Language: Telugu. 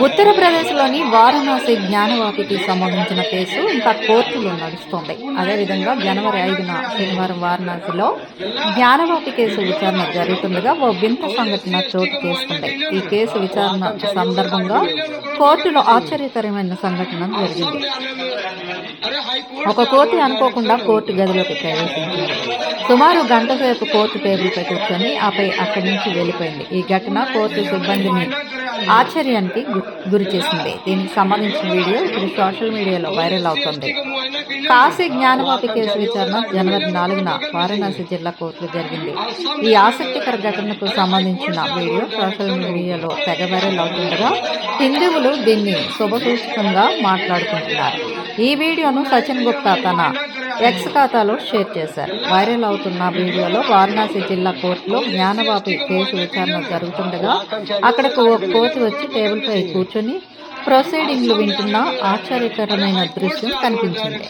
ఉత్తరప్రదేశ్లోని వారణాసి జ్ఞానవాపికి సంబంధించిన కేసు ఇంకా కోర్టులో నడుస్తోంది. అదేవిధంగా జనవరి ఐదున శనివారం వారణాసిలో జ్ఞానవాటి కేసు విచారణ జరుగుతుండగా ఓ వింత సంఘటన చోటు చేసుకుంది. ఈ కేసు విచారణ సందర్భంగా కోర్టులో ఆశ్చర్యకరమైన సంఘటన జరిగింది. ఒక కోతి అనుకోకుండా కోర్టు గదిలోకి ప్రవేశించింది. సుమారు గంట సేపు కోర్టు టేబుల్పై కూర్చొని ఆపై అక్కడి నుంచి వెళ్ళిపోయింది. ఈ ఘటన కోర్టు సిబ్బందిని ఆశ్చర్యానికి గు- గురి చేసింది. దీనికి సంబంధించిన వీడియో ఇప్పుడు సోషల్ మీడియాలో వైరల్ అవుతుంది. కాశీ జ్ఞానవాపి కేసు విచారణ జనవరి నాలుగున వారణాసి జిల్లా కోర్టులో జరిగింది. ఈ ఆసక్తికర ఘటనకు సంబంధించిన వీడియో సోషల్ మీడియాలో తెగ వైరల్ అవుతుండగా హిందువులు దీన్ని శుభసూచకంగా మాట్లాడుకుంటున్నారు. ఈ వీడియోను సచిన్ గుప్తా తన ఎక్స్ ఖాతాలో షేర్ చేశారు. వైరల్ అవుతున్న వీడియోలో వారణాసి జిల్లా కోర్టులో జ్ఞానవాపి కేసు విచారణ జరుగుతుండగా అక్కడకు ఒక కోర్టు వచ్చి టేబుల్పై కూర్చొని ప్రొసీడింగ్లు వింటున్న ఆశ్చర్యకరమైన దృశ్యం కనిపించింది.